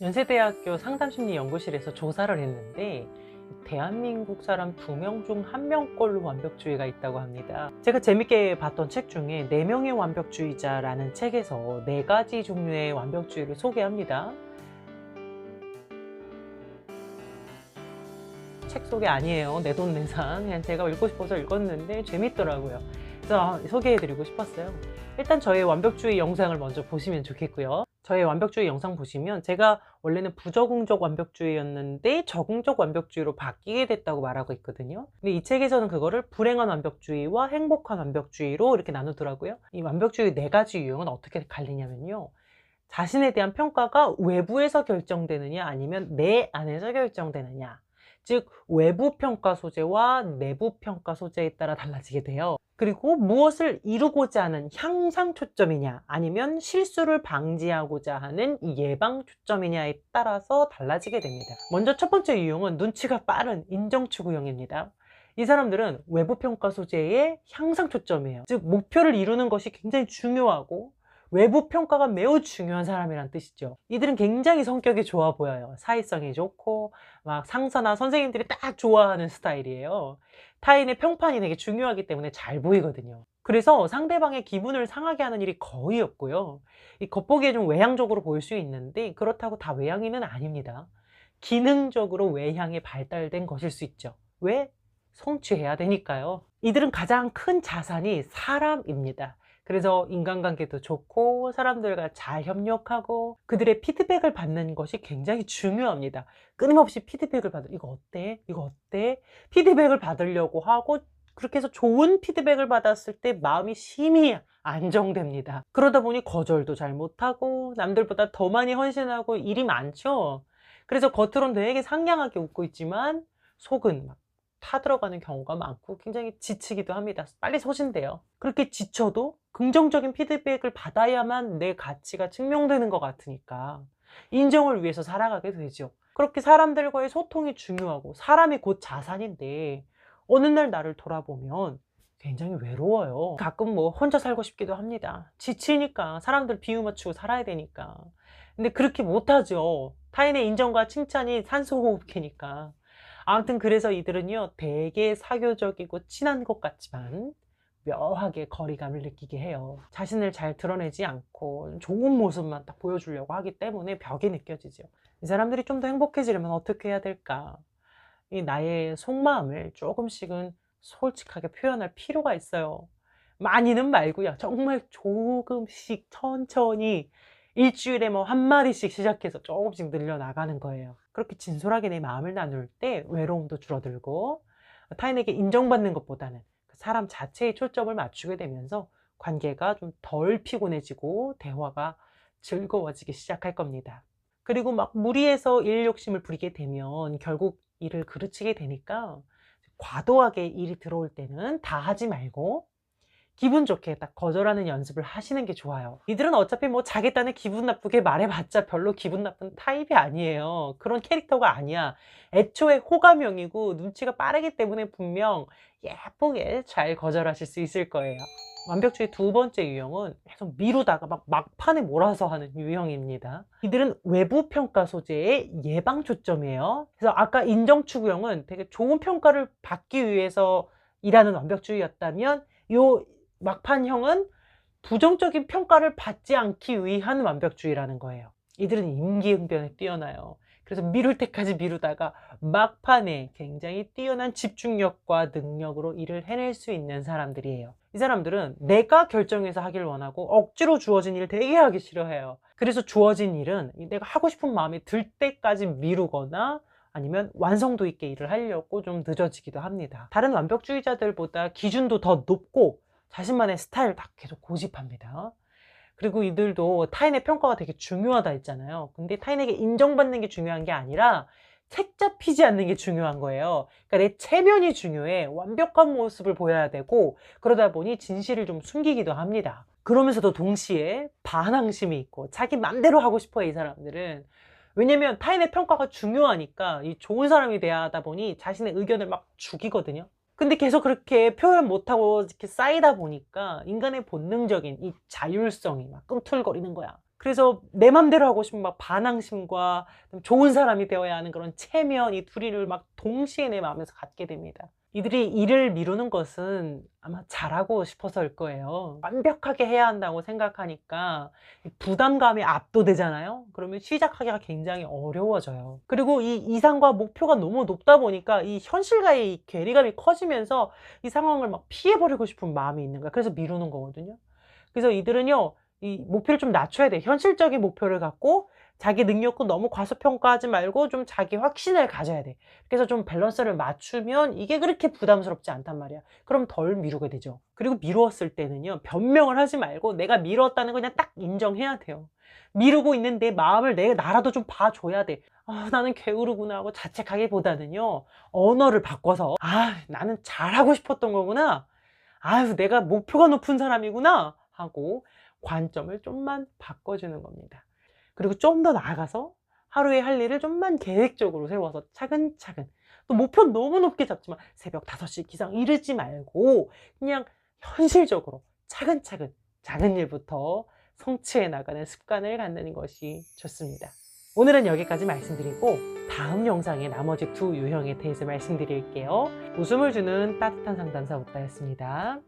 연세대학교 상담심리연구실에서 조사를 했는데 대한민국 사람 두 명 중 한 명꼴로 완벽주의가 있다고 합니다. 제가 재밌게 봤던 책 중에 네명의 완벽주의자라는 책에서 네 가지 종류의 완벽주의를 소개합니다. 책 소개 아니에요. 내 돈 내산. 그냥 제가 읽고 싶어서 읽었는데 재밌더라고요. 그래서 소개해드리고 싶었어요. 일단 저의 완벽주의 영상을 먼저 보시면 좋겠고요. 저의 완벽주의 영상 보시면 제가 원래는 부적응적 완벽주의였는데 적응적 완벽주의로 바뀌게 됐다고 말하고 있거든요. 근데 이 책에서는 그거를 불행한 완벽주의와 행복한 완벽주의로 이렇게 나누더라고요. 이 완벽주의 네 가지 유형은 어떻게 갈리냐면요. 자신에 대한 평가가 외부에서 결정되느냐 아니면 내 안에서 결정되느냐. 즉 외부 평가 소재와 내부 평가 소재에 따라 달라지게 돼요. 그리고 무엇을 이루고자 하는 향상 초점이냐 아니면 실수를 방지하고자 하는 예방 초점이냐에 따라서 달라지게 됩니다. 먼저 첫 번째 유형은 눈치가 빠른 인정 추구형입니다. 이 사람들은 외부 평가 소재의 향상 초점이에요. 즉 목표를 이루는 것이 굉장히 중요하고 외부 평가가 매우 중요한 사람이란 뜻이죠. 이들은 굉장히 성격이 좋아 보여요. 사회성이 좋고 막 상사나 선생님들이 딱 좋아하는 스타일이에요. 타인의 평판이 되게 중요하기 때문에 잘 보이거든요. 그래서 상대방의 기분을 상하게 하는 일이 거의 없고요. 이 겉보기에 좀 외향적으로 보일 수 있는데 그렇다고 다 외향인은 아닙니다. 기능적으로 외향이 발달된 것일 수 있죠. 왜? 성취해야 되니까요. 이들은 가장 큰 자산이 사람입니다. 그래서 인간관계도 좋고 사람들과 잘 협력하고 그들의 피드백을 받는 것이 굉장히 중요합니다. 끊임없이 피드백을 받을 이거 어때? 이거 어때? 피드백을 받으려고 하고 그렇게 해서 좋은 피드백을 받았을 때 마음이 심히 안정됩니다. 그러다 보니 거절도 잘 못하고 남들보다 더 많이 헌신하고 일이 많죠. 그래서 겉으로는 되게 상냥하게 웃고 있지만 속은 막 타들어가는 경우가 많고 굉장히 지치기도 합니다. 빨리 소진돼요. 그렇게 지쳐도 긍정적인 피드백을 받아야만 내 가치가 증명되는 것 같으니까 인정을 위해서 살아가게 되죠. 그렇게 사람들과의 소통이 중요하고 사람이 곧 자산인데 어느 날 나를 돌아보면 굉장히 외로워요. 가끔 뭐 혼자 살고 싶기도 합니다. 지치니까 사람들 비유 맞추고 살아야 되니까. 근데 그렇게 못하죠. 타인의 인정과 칭찬이 산소호흡기니까. 아무튼 그래서 이들은요 되게 사교적이고 친한 것 같지만 묘하게 거리감을 느끼게 해요. 자신을 잘 드러내지 않고 좋은 모습만 딱 보여주려고 하기 때문에 벽이 느껴지죠. 이 사람들이 좀 더 행복해지려면 어떻게 해야 될까? 이 나의 속마음을 조금씩은 솔직하게 표현할 필요가 있어요. 많이는 말고요. 정말 조금씩 천천히 일주일에 뭐 한 마디씩 시작해서 조금씩 늘려나가는 거예요. 그렇게 진솔하게 내 마음을 나눌 때 외로움도 줄어들고 타인에게 인정받는 것보다는 그 사람 자체의 초점을 맞추게 되면서 관계가 좀 덜 피곤해지고 대화가 즐거워지기 시작할 겁니다. 그리고 막 무리해서 일 욕심을 부리게 되면 결국 일을 그르치게 되니까 과도하게 일이 들어올 때는 다 하지 말고 기분 좋게 딱 거절하는 연습을 하시는 게 좋아요. 이들은 어차피 뭐 자기 딴에 기분 나쁘게 말해봤자 별로 기분 나쁜 타입이 아니에요. 그런 캐릭터가 아니야. 애초에 호감형이고 눈치가 빠르기 때문에 분명 예쁘게 잘 거절하실 수 있을 거예요. 완벽주의 두 번째 유형은 계속 미루다가 막 막판에 몰아서 하는 유형입니다. 이들은 외부 평가 소재의 예방 초점이에요. 그래서 아까 인정 추구형은 되게 좋은 평가를 받기 위해서 일하는 완벽주의였다면 요 막판형은 부정적인 평가를 받지 않기 위한 완벽주의라는 거예요. 이들은 임기응변에 뛰어나요. 그래서 미룰 때까지 미루다가 막판에 굉장히 뛰어난 집중력과 능력으로 일을 해낼 수 있는 사람들이에요. 이 사람들은 내가 결정해서 하길 원하고 억지로 주어진 일 되게 하기 싫어해요. 그래서 주어진 일은 내가 하고 싶은 마음이 들 때까지 미루거나 아니면 완성도 있게 일을 하려고 좀 늦어지기도 합니다. 다른 완벽주의자들보다 기준도 더 높고 자신만의 스타일을 딱 계속 고집합니다. 그리고 이들도 타인의 평가가 되게 중요하다 했잖아요. 근데 타인에게 인정받는 게 중요한 게 아니라 책 잡히지 않는 게 중요한 거예요. 그러니까 내 체면이 중요해. 완벽한 모습을 보여야 되고 그러다 보니 진실을 좀 숨기기도 합니다. 그러면서도 동시에 반항심이 있고 자기 맘대로 하고 싶어요, 이 사람들은. 왜냐면 타인의 평가가 중요하니까 이 좋은 사람이 돼야 하다 보니 자신의 의견을 막 죽이거든요. 근데 계속 그렇게 표현 못하고 이렇게 쌓이다 보니까 인간의 본능적인 이 자율성이 막 꿈틀거리는 거야. 그래서 내 맘대로 하고 싶은 막 반항심과 좋은 사람이 되어야 하는 그런 체면 이 둘이를 막 동시에 내 마음에서 갖게 됩니다. 이들이 일을 미루는 것은 아마 잘하고 싶어서일 거예요. 완벽하게 해야 한다고 생각하니까 이 부담감이 압도되잖아요. 그러면 시작하기가 굉장히 어려워져요. 그리고 이 이상과 목표가 너무 높다 보니까 이 현실과의 이 괴리감이 커지면서 이 상황을 막 피해버리고 싶은 마음이 있는 거야. 그래서 미루는 거거든요. 그래서 이들은요, 이 목표를 좀 낮춰야 돼. 현실적인 목표를 갖고 자기 능력도 너무 과소평가하지 말고 좀 자기 확신을 가져야 돼. 그래서 좀 밸런스를 맞추면 이게 그렇게 부담스럽지 않단 말이야. 그럼 덜 미루게 되죠. 그리고 미루었을 때는요, 변명을 하지 말고 내가 미뤘다는 거 그냥 딱 인정해야 돼요. 미루고 있는 내 마음을 내 나라도 좀 봐줘야 돼. 아, 나는 게으르구나 하고 자책하기보다는요, 언어를 바꿔서, 아, 나는 잘하고 싶었던 거구나. 아유, 내가 목표가 높은 사람이구나. 하고 관점을 좀만 바꿔주는 겁니다. 그리고 좀 더 나아가서 하루에 할 일을 좀만 계획적으로 세워서 차근차근 또 목표 너무 높게 잡지만 새벽 5시 기상 이르지 말고 그냥 현실적으로 차근차근 작은 일부터 성취해 나가는 습관을 갖는 것이 좋습니다. 오늘은 여기까지 말씀드리고 다음 영상의 나머지 두 유형에 대해서 말씀드릴게요. 웃음을 주는 따뜻한 상담사 웃다였습니다.